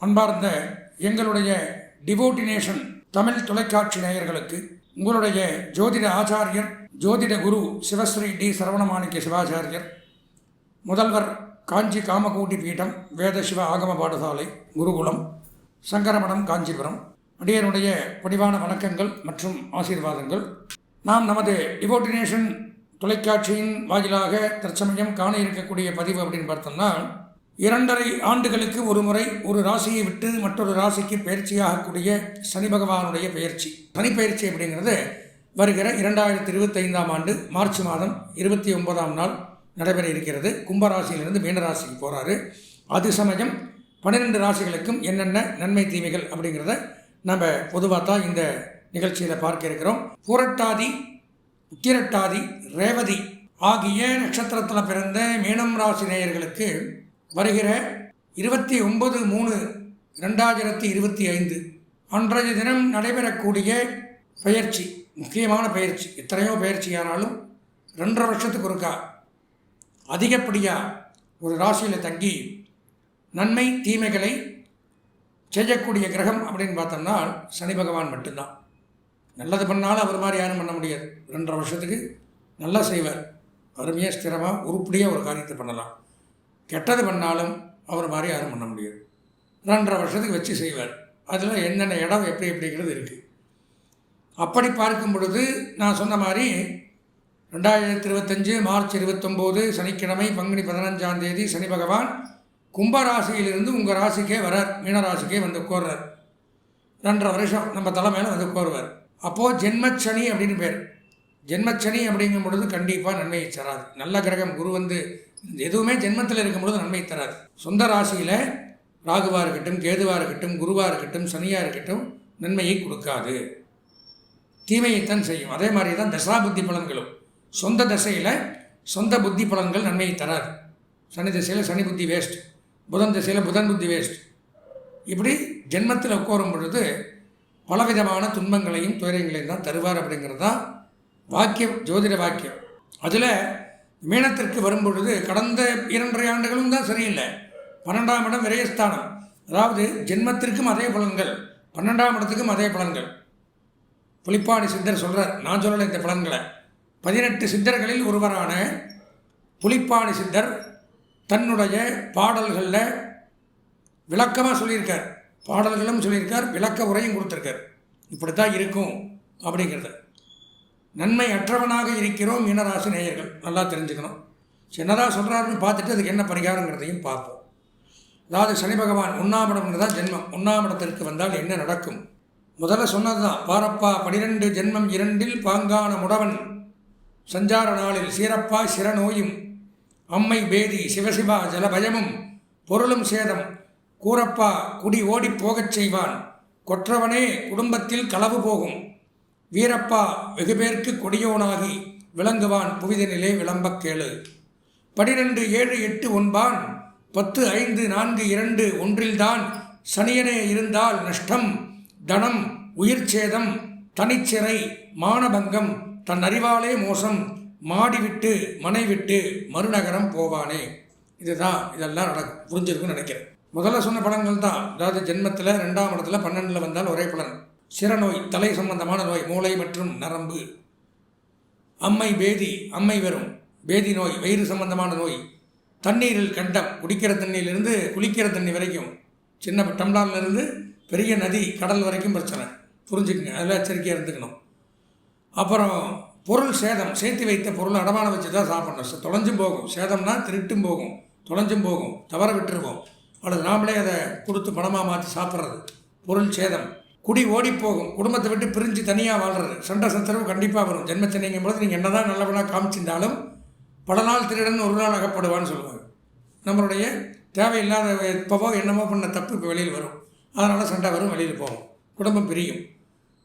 அன்பார்ந்த எங்களுடைய டிவோட்டினேஷன் தமிழ் தொலைக்காட்சி நேயர்களுக்கு உங்களுடைய ஜோதிட ஆச்சாரியர் ஜோதிட குரு சிவஸ்ரீ டி சரவணமாணிக்க சிவாச்சாரியர் முதல்வர் காஞ்சி காமகோட்டி பீடம் வேத சிவ ஆகம பாடசாலை குருகுலம் சங்கரமடம் காஞ்சிபுரம் அடியனுடைய பணிவான வணக்கங்கள் மற்றும் ஆசீர்வாதங்கள். நாம் நமது டிவோட்டினேஷன் தொலைக்காட்சியின் வாயிலாக தற்சமயம் காண இருக்கக்கூடிய பதிவு அப்படின்னு பார்த்தோம்னா இரண்டரை ஆண்டுகளுக்கு ஒரு முறை ஒரு ராசியை விட்டு மற்றொரு ராசிக்கு பயிற்சியாகக்கூடிய சனி பகவானுடைய பயிற்சி. சனி பயிற்சி அப்படிங்கிறது வருகிற இரண்டாயிரத்தி இருபத்தைந்தாம் ஆண்டு மார்ச் மாதம் இருபத்தி ஒன்பதாம் நாள் நடைபெற இருக்கிறது. கும்பராசியிலிருந்து மீனராசிக்கு போகிறாரு அது சமயம் பன்னிரெண்டு ராசிகளுக்கும் என்னென்ன நன்மை தீமைகள் அப்படிங்கிறத நம்ம பொதுவாக தான் இந்த நிகழ்ச்சியில் பார்க்க இருக்கிறோம். புரட்டாதி உத்திரட்டாதி ரேவதி ஆகிய நட்சத்திரத்தில் பிறந்த மீனம் ராசி நேயர்களுக்கு வருகிற இருபத்தி ஒன்பது மூணு ரெண்டாயிரத்தி இருபத்தி ஐந்து அன்றைய தினம் நடைபெறக்கூடிய பயிற்சி முக்கியமான பயிற்சி எத்தனையோ பயிற்சியானாலும் ரெண்டரை வருஷத்துக்கு ஒருக்கா. அதிகப்படியாக ஒரு ராசியில் தங்கி நன்மை தீமைகளை செய்யக்கூடிய கிரகம் அப்படின்னு பார்த்தோம்னா சனி பகவான் மட்டும்தான். நல்லது பண்ணாலும் அவர் மாதிரி யாரும் பண்ண முடியாது. ரெண்டரை வருஷத்துக்கு நல்லா செய்வார். அருமையாக ஸ்திரமாக உருப்படியாக ஒரு காரியத்தை பண்ணலாம். கெட்டது பண்ணாலும் அவர் மாதிரி யாரும் பண்ண முடியாது. ரெண்டரை வருஷத்துக்கு வச்சு செய்வார். அதில் என்னென்ன இடம் எப்படி எப்படிங்கிறது இருக்குது அப்படி பார்க்கும் பொழுது நான் சொன்ன மாதிரி ரெண்டாயிரத்தி இருபத்தஞ்சு மார்ச் இருபத்தொம்போது சனிக்கிழமை பங்குனி பதினஞ்சாம் தேதி சனி பகவான் கும்பராசியிலிருந்து உங்கள் ராசிக்கே வரார். மீனராசிக்கே வந்து கோர்றார் ரெண்டரை வருஷம் நம்ம தலைமையில் வந்து கோருவார் அப்போது ஜென்மச்சனி அப்படின்னு பேர். ஜென்மச்சனி அப்படிங்கும் பொழுது கண்டிப்பாக நன்மையை தராது. நல்ல கிரகம் குரு வந்து எதுவுமே ஜென்மத்தில் இருக்கும் பொழுது நன்மை தராது. சொந்த ராசியில் ராகுவாக இருக்கட்டும் கேதுவாக இருக்கட்டும் குருவாக இருக்கட்டும் சனியாக இருக்கட்டும் நன்மையை கொடுக்காது. தீமையைத்தான் செய்யும். அதே மாதிரி தான் தசா புத்தி பலன்களும். சொந்த தசையில் சொந்த புத்தி பலன்கள் நன்மையை தராது. சனி திசையில் சனி புத்தி வேஸ்ட் புதன் திசையில் புதன் புத்தி வேஸ்ட் இப்படி ஜென்மத்தில் உட்காரும் பொழுது பலவிதமான துன்பங்களையும் துயரங்களையும் தான் தருவார் அப்படிங்கிறது தான் வாக்கியம் ஜோதிட வாக்கியம். அதில் மீனத்திற்கு வரும்பொழுது கடந்த இரண்டரை ஆண்டுகளும் தான் சரியில்லை. பன்னெண்டாம் இடம் விரயஸ்தானம். அதாவது ஜென்மத்திற்கும் அதே பலன்கள். பன்னெண்டாம் இடத்துக்கும் அதே பலன்கள். புலிப்பாடி சித்தர் சொல்கிறார் நான் சொல்லலை இந்த பலன்களை. பதினெட்டு சித்தர்களில் ஒருவரான புலிப்பாடி சித்தர் தன்னுடைய பாடல்களில் விளக்கமாக சொல்லியிருக்கார். பாடல்களும் சொல்லியிருக்கார் விளக்க உரையும் கொடுத்துருக்கார். இப்படித்தான் இருக்கும் அப்படிங்கிறத. நன்மை அற்றவனாக இருக்கிறோம் மீனராசி நேயர்கள். நல்லா தெரிஞ்சுக்கணும். சின்னதாக சொல்கிறாருன்னு பார்த்துட்டு அதுக்கு என்ன பரிகாரங்கிறதையும் பார்ப்போம். அதாவது சனி பகவான் தான் ஜென்மம். உண்ணாமடத்திற்கு வந்தால் என்ன நடக்கும்? முதல்ல சொன்னது தான் பாரப்பா பனிரெண்டு ஜென்மம் இரண்டில் பாங்கான முடவன். சஞ்சார நாளில் சீரப்பா சிறநோயும். அம்மை பேதி சிவசிவா ஜலபயமும். பொருளும் சேதம். கூரப்பா குடி ஓடிப் போகச் செய்வான். கொற்றவனே குடும்பத்தில் களவு போகும். வீரப்பா வெகுபேர்க்கு கொடியோனாகி விளங்குவான் புவிதனிலே விளம்பக் கேளு. பனிரெண்டு ஏழு எட்டு ஒன்பான் பத்து ஐந்து நான்கு இரண்டு ஒன்றில்தான் சனியனே இருந்தால் நஷ்டம் தனம் உயிர் சேதம் தனிச்சிறை மானபங்கம் தன் அறிவாலே மோசம் மாடிவிட்டு மனைவிட்டு மனை விட்டு மறுநகரம் போவானே. இதுதான் இதெல்லாம் நட புரிஞ்சிருக்குன்னு நினைக்கிறேன். முதல்ல சொன்ன படங்கள் தான் அதாவது ஜென்மத்தில் ரெண்டாம் இடத்துல பன்னெண்டில் வந்தால் ஒரே பலன். சிறநோய் தலை சம்பந்தமான நோய் மூளை மற்றும் நரம்பு. அம்மை பேதி அம்மை வரும் பேதி நோய் வயிறு சம்பந்தமான நோய். தண்ணீரில் கண்டம் குடிக்கிற தண்ணியிலிருந்து குளிக்கிற தண்ணி வரைக்கும். சின்ன டம்ளான்லேருந்து பெரிய நதி கடல் வரைக்கும் பிரச்சனை. புரிஞ்சுக்கங்க அதில் எச்சரிக்கையாக இருந்துக்கணும். அப்புறம் பொருள் சேதம் சேர்த்து வைத்த பொருள் அடமானம் வச்சு தான் சாப்பிடணும் தொலைஞ்சும் போகும். சேதம்னா திருட்டும் போகும். தொலைஞ்சும் போகும். தவற விட்டுருவோம். அல்லது நாமளே அதை கொடுத்து பணமாக மாற்றி சாப்பிட்றது. பொருள் சேதம். குடி ஓடி போகும் குடும்பத்தை விட்டு பிரிஞ்சு தனியாக வாழ்கிறது சண்டை சச்சரவு கண்டிப்பாக வரும். ஜென்மச்சனைங்கும் பொழுது நீங்கள் என்ன தான் நல்லவனாக காமிச்சிருந்தாலும் பல நாள் திருடன் ஒரு நாள் அகப்படுவான்னு சொல்லுவாங்க. நம்மளுடைய தேவையில்லாத எப்போவோ என்னமோ பண்ண தப்பு இப்போ வெளியில் வரும். அதனால் சண்டை வரும் வெளியில் போகும். குடும்பம் பிரியும்.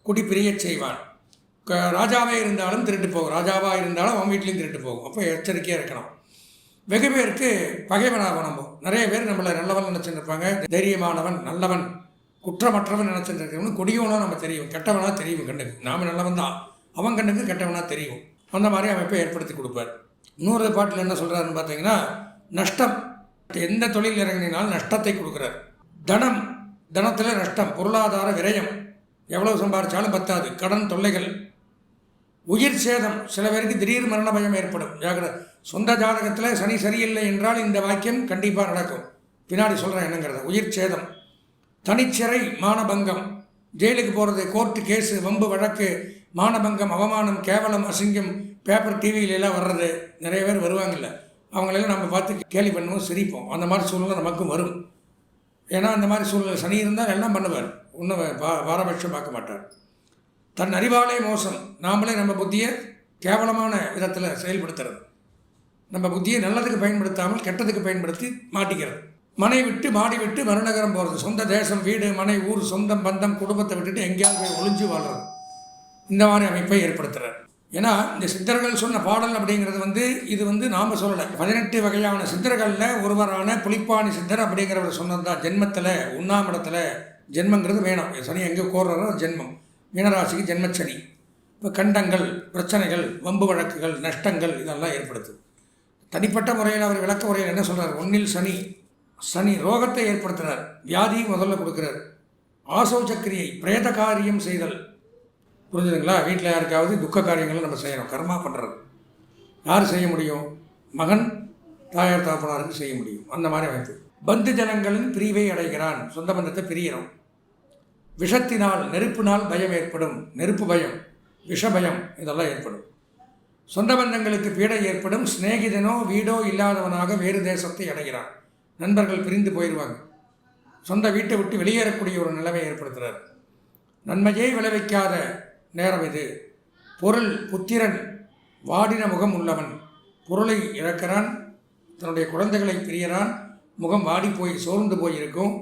குடி பிரியச் செய்வான். க- ராஜாவே இருந்தாலும் திருட்டு போகும். ராஜாவாக இருந்தாலும் அவன் வீட்லேயும் திருட்டு போகும். அப்போ எச்சரிக்கையாக இருக்கணும். வெகு பேருக்கு பகைவனாகும் நம்ம நிறைய பேர் நம்மளை நல்லவன் நினச்சிருப்பாங்க தைரியமானவன் நல்லவன். குற்றமற்றவன் நினச்சிட்டு இருக்கிறவன் கொடியவனா நம்ம தெரியும் கெட்டவனாக தெரியும் கண்ணுக்கு நாம நல்லவன் தான் அவன் கண்ணுக்கு கெட்டவனா தெரியும். அந்த மாதிரி அமைப்பை ஏற்படுத்தி கொடுப்பார். இன்னொரு பாட்டில் என்ன சொல்கிறாருன்னு பார்த்தீங்கன்னா நஷ்டம். எந்த தொழில் இறங்கினாலும் நஷ்டத்தை கொடுக்குறார். தனம். தனத்தில் நஷ்டம். பொருளாதார விரயம். எவ்வளவு சம்பாதிச்சாலும் பத்தாது. கடன் தொல்லைகள். உயிர் சேதம். சில பேருக்கு திடீர் மரண பயம் ஏற்படும். ஜாகிரதை சொந்த ஜாதகத்தில் சனி சரியில்லை என்றால் இந்த வாக்கியம் கண்டிப்பாக நடக்கும். பின்னாடி சொல்கிறேன் என்னங்கிறத. உயிர் சேதம். தனிச்சிறை மானபங்கம். ஜெயிலுக்கு போகிறது கோர்ட்டு கேஸு வம்பு வழக்கு மானபங்கம் அவமானம் கேவலம் அசிங்கம் பேப்பர் டிவியில எல்லாம் வர்றது. நிறைய பேர் வருவாங்கல்ல. அவங்களெல்லாம் நம்ம பார்த்து கேலி பண்ணுவோம் சிரிப்போம். அந்த மாதிரி சூழ்நிலை நமக்கும் வரும். ஏன்னா அந்த மாதிரி சூழ்நிலை சனி இருந்தால் எல்லாம் பண்ணுவார். ஒன்றும் பா பாரபட்சம் பார்க்க மாட்டார். தன் அறிவாலே மோசம். நாமளே நம்ம புத்தியை கேவலமான விதத்தில் செயல்படுத்துறது. நம்ம புத்தியை நல்லதுக்கு பயன்படுத்தாமல் கெட்டதுக்கு பயன்படுத்தி மாட்டிக்கிறது. மனை விட்டு மாடி விட்டு மறுநகரம் போகிறது சொந்த தேசம் வீடு மனை ஊர் சொந்தம் பந்தம் குடும்பத்தை விட்டுட்டு எங்கேயாவது போய் ஒளிஞ்சு வாழ்றது. இந்த மாதிரி அமைப்பை ஏற்படுத்துகிறார் ஏன்னா இந்த சித்தர்கள் சொன்ன பாடல் அப்படிங்கிறது வந்து இது வந்து நாம் சொல்லலை. பதினெட்டு வகையான சித்தர்களில் ஒருவரான புலிப்பாணி சித்தர் அப்படிங்கிறவர் சொன்னது தான் ஜென்மத்தில் உண்ணாமிடத்தில் ஜென்மங்கிறது வேணும். சனி எங்கே கோர்றாரோ ஜென்மம். மீனராசிக்கு ஜென்மச்சனி. இப்போ கண்டங்கள் பிரச்சனைகள் வம்பு வழக்குகள் நஷ்டங்கள் இதெல்லாம் ஏற்படுது தனிப்பட்ட முறையில் அவர் விளக்க முறையில் என்ன சொல்கிறார் ஒன்னில் சனி சனி ரோகத்தை ஏற்படுத்துகிறார் வியாதியை முதல்ல கொடுக்குறார். ஆசோ சக்கிரியை பிரேத காரியம் செய்தல். புரிஞ்சுதுங்களா? வீட்டில் யாருக்காவது துக்க காரியங்களை நம்ம செய்யணும். கர்மா பண்ணுறது யார் செய்ய முடியும்? மகன் தாயார் தாப்பனாருக்கு செய்ய முடியும். அந்த மாதிரி அமைப்பு. பந்து ஜனங்களின் பிரிவை அடைகிறான். சொந்த பந்தத்தை பிரியணும். விஷத்தினால் நெருப்பினால் பயம் ஏற்படும். நெருப்பு பயம் விஷ பயம் இதெல்லாம் ஏற்படும். சொந்த பந்தங்களுக்கு பீடை ஏற்படும். சிநேகிதனோ வீடோ இல்லாதவனாக வேறு தேசத்தை அடைகிறான். நண்பர்கள் பிரிந்து போயிடுவாங்க சொந்த வீட்டை விட்டு வெளியேறக்கூடிய ஒரு நிலைமை ஏற்படுத்துகிறார் நன்மையே விளைவிக்காத நேரம் இது. பொருள் புத்திரன் வாடின முகம் உள்ளவன். பொருளை இழக்கிறான் தன்னுடைய குழந்தைகளை பிரியறான் முகம் வாடி போய் சோர்ந்து போய் இருக்கும்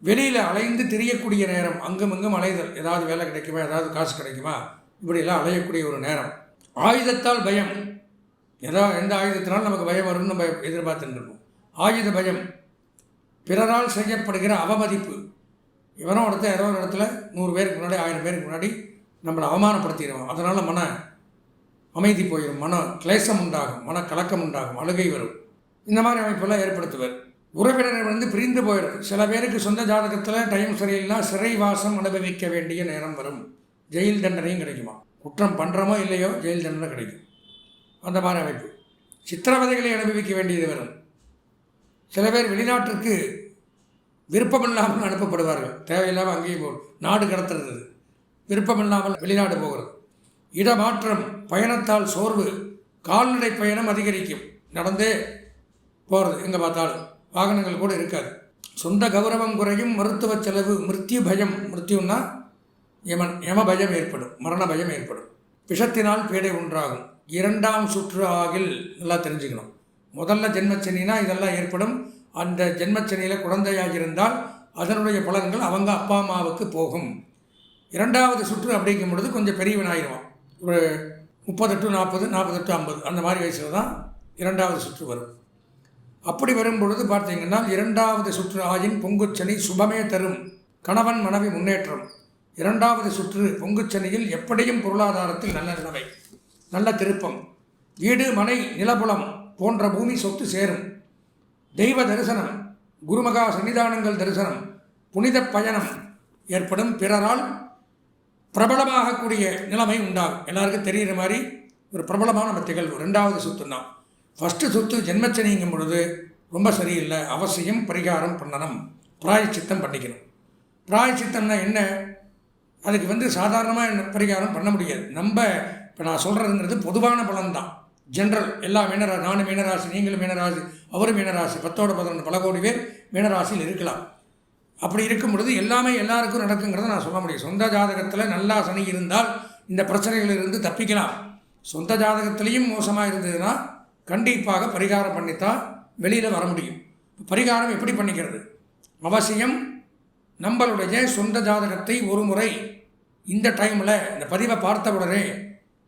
வெளியில் அலைந்து திரியக்கூடிய நேரம் அங்கும் இங்கும் அலைதல். ஏதாவது வேலை கிடைக்குமா? ஏதாவது காசு கிடைக்குமா? இப்படிலாம் அலையக்கூடிய ஒரு நேரம். ஆயுதத்தால் பயம். ஏதோ எந்த ஆயுதத்தினாலும் நமக்கு பயம் வரும்னு நம்ம எதிர்பார்த்துட்டு இருக்கோம் ஆயுத பயம். பிறரால் செய்யப்படுகிற அவமதிப்பு. இவனும் ஒருத்தன் ஏதோ ஒரு இடத்துல நூறு பேருக்கு முன்னாடி ஆயிரம் பேருக்கு முன்னாடி நம்மளை அவமானப்படுத்திடுவான். அதனால் மன அமைதி போயிடும் மன கிளேசம் உண்டாகும். மன கலக்கம் உண்டாகும். அழுகை வரும். இந்த மாதிரி அமைப்பெல்லாம் ஏற்படுத்துவார். உறவினர் வந்து பிரிந்து போயிடும் சில பேருக்கு சொந்த ஜாதகத்தில் டைம் சரியில்லைனா சிறைவாசம் அனுபவிக்க வேண்டிய நேரம் வரும். ஜெயில் தண்டனையும் கிடைக்குமா? குற்றம் பண்ணுறோமோ இல்லையோ ஜெயில் தண்டனை கிடைக்கும். அந்த மாதிரி அமைப்பு. சித்திரவதைகளை அனுபவிக்க வேண்டியது வரும். சில பேர் வெளிநாட்டிற்கு விருப்பமில்லாமல் அனுப்பப்படுவார்கள். தேவையில்லாமல் அங்கேயும் போகும். நாடு கடத்துறது. விருப்பமில்லாமல் வெளிநாடு போகிறது. இடமாற்றம் பயணத்தால் சோர்வு கால்நடை பயணம் அதிகரிக்கும். நடந்தே போகிறது எங்கே பார்த்தாலும். வாகனங்கள் கூட இருக்காது. சொந்த கௌரவம் குறையும் மருத்துவ செலவு மிருத்யு பயம். மிருத்யுன்னா யமன் யம பயம் ஏற்படும் மரண பயம் ஏற்படும். விஷத்தினால் பேடை உண்டாகும் இரண்டாம் சுற்று ஆகில் நல்லா தெரிஞ்சுக்கணும். முதல்ல ஜென்மச்சனினா இதெல்லாம் ஏற்படும். அந்த ஜென்மச்சனியில் குழந்தையாக இருந்தால் அதனுடைய பலன்கள் அவங்க அப்பா அம்மாவுக்கு போகும். இரண்டாவது சுற்று அப்படிங்கும் பொழுது கொஞ்சம் பெரியவனாயிருவான். ஒரு முப்பது டு நாற்பது நாற்பது டு ஐம்பது அந்த மாதிரி வயசில் தான் இரண்டாவது சுற்று வரும். அப்படி வரும் பொழுது பார்த்தீங்கன்னா இரண்டாவது சுற்று ஆயின் பொங்குச்சனி சுபமே தரும். கணவன் மனைவி முன்னேற்றம். இரண்டாவது சுற்று பொங்குச்சனியில் எப்படியும் பொருளாதாரத்தில் நல்ல நிலைமை நல்ல திருப்பம். வீடு மனை நிலபுலம் போன்ற பூமி சொத்து சேரும். தெய்வ தரிசனம் குருமகா சன்னிதானங்கள் தரிசனம் புனித பயணம் ஏற்படும் பிறரால் பிரபலமாகக்கூடிய நிலைமை உண்டாகும். எல்லாருக்கும் தெரிகிற மாதிரி ஒரு பிரபலமான நம்ம திகழ்வு ரெண்டாவது சொத்துன்னா ஃபஸ்ட்டு சொத்து ஜென்மச்சனிங்கும் பொழுது ரொம்ப சரியில்லை. அவசியம் பரிகாரம் பண்ணணும். பிராயச்சித்தம் பண்ணிக்கணும். பிராயச்சித்தம்னா என்ன? அதுக்கு வந்து சாதாரணமாக என்ன பரிகாரம் பண்ண முடியாது. நம்ம இப்போ நான் சொல்கிறதுங்கிறது பொதுவான பலன்தான். ஜென்ரல் எல்லா மீனரா நானும் மீனராசி நீங்களும் மீனராசி அவரும் மீனராசி பத்தோட பதினொன்று பல கோடி பேர் மீனராசியில் இருக்கலாம். அப்படி இருக்கும் பொழுது எல்லாமே எல்லாருக்கும் நடக்குங்கிறத நான் சொல்ல முடியும். சொந்த ஜாதகத்தில் நல்லா சனி இருந்தால் இந்த பிரச்சனைகளிலிருந்து தப்பிக்கலாம். சொந்த ஜாதகத்திலையும் மோசமாக இருந்ததுன்னா கண்டிப்பாக பரிகாரம் பண்ணித்தான் வெளியில் வர முடியும். பரிகாரம் எப்படி பண்ணிக்கிறது? அவசியம் நம்மளுடைய சொந்த ஜாதகத்தை ஒரு முறை இந்த டைமில் இந்த பதிவை பார்த்த உடனே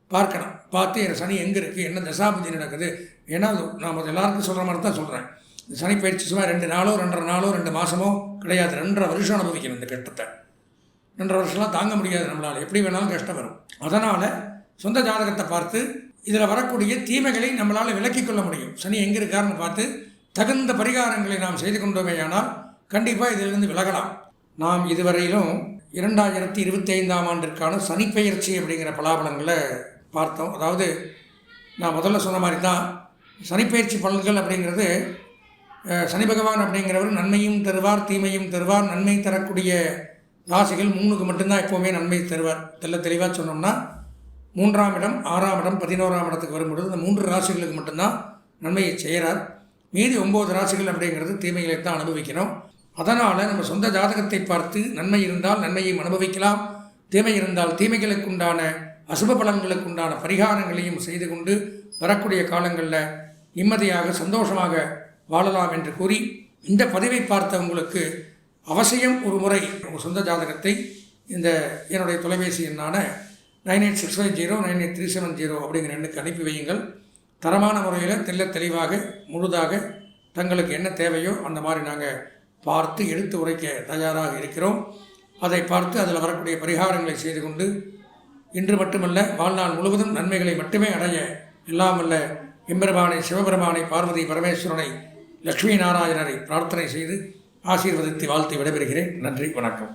பார்க்கணும். பார்த்து என் சனி எங்கே இருக்குது என்ன தசாபதி நடக்குது? ஏன்னா அது நான் எல்லாருக்கும் சொல்கிற மாதிரி தான் சொல்கிறேன் இந்த சனி பயிற்சி சும்மா ரெண்டு நாளோ ரெண்டரை நாளோ ரெண்டு மாதமோ கிடையாது. ரெண்டரை வருஷம் அனுபவிக்கணும் இந்த கட்டத்தை. ரெண்டரை வருஷம்லாம் தாங்க முடியாது நம்மளால். எப்படி வேணாலும் கஷ்டம் வரும். அதனால் சொந்த ஜாதகத்தை பார்த்து இதில் வரக்கூடிய தீமைகளை நம்மளால் விலக்கிக் கொள்ள முடியும். சனி எங்கே இருக்காருன்னு பார்த்து தகுந்த பரிகாரங்களை நாம் செய்து கொண்டோமேயானால் கண்டிப்பாக இதிலிருந்து விலகலாம். நாம் இதுவரையிலும் இரண்டாயிரத்தி இருபத்தி ஐந்தாம் ஆண்டிற்கான சனிப்பெயர்ச்சி அப்படிங்கிற பலாபலங்களை பார்த்தோம். அதாவது நான் முதல்ல சொன்ன மாதிரி தான் சனிப்பயிற்சி பலன்கள் அப்படிங்கிறது சனி பகவான் அப்படிங்கிறவர் நன்மையும் தருவார் தீமையும் தருவார். நன்மை தரக்கூடிய ராசிகள் மூணுக்கு மட்டும்தான் எப்போவுமே நன்மை தருவார். தெல்ல தெளிவாக சொன்னோம்னா மூன்றாம் இடம் ஆறாம் இடம் பதினோராம் இடத்துக்கு வரும்பொழுது இந்த மூன்று ராசிகளுக்கு மட்டும்தான் நன்மையை செய்கிறார். மீதி ஒம்பது ராசிகள் அப்படிங்கிறது தீமைகளை தான் அனுபவிக்கணும் அதனால் நம்ம சொந்த ஜாதகத்தை பார்த்து நன்மை இருந்தால் நன்மையை அனுபவிக்கலாம். தீமை இருந்தால் தீமைகளுக்கு உண்டான அசுப பலன்களுக்கு உண்டான பரிகாரங்களையும் செய்து கொண்டு வரக்கூடிய காலங்களில் நிம்மதியாக சந்தோஷமாக வாழலாம் என்று கூறி இந்த பதிவை பார்த்த உங்களுக்கு அவசியம் ஒரு முறை உங்கள் சொந்த ஜாதகத்தை இந்த என்னுடைய தொலைபேசி எண்ணான nine eight six five zero nine eight three seven zero அப்படிங்கிற எண்ணுக்கு அனுப்பி வையுங்கள். தரமான முறையில் தெல்ல தெளிவாக முழுதாக தங்களுக்கு என்ன தேவையோ அந்த மாதிரி நாங்கள் பார்த்து எடுத்து உரைக்க தயாராக இருக்கிறோம். அதை பார்த்து அதில் வரக்கூடிய பரிகாரங்களை செய்து கொண்டு இன்று மட்டுமல்ல வாழ்நாள் முழுவதும் நன்மைகளை மட்டுமே அடைய எல்லாம் எம்பெருமானை சிவபெருமானை பார்வதி பரமேஸ்வரனை லட்சுமி நாராயணரை பிரார்த்தனை செய்து ஆசீர்வதித்து வாழ்த்து விடைபெறுகிறேன். நன்றி வணக்கம்.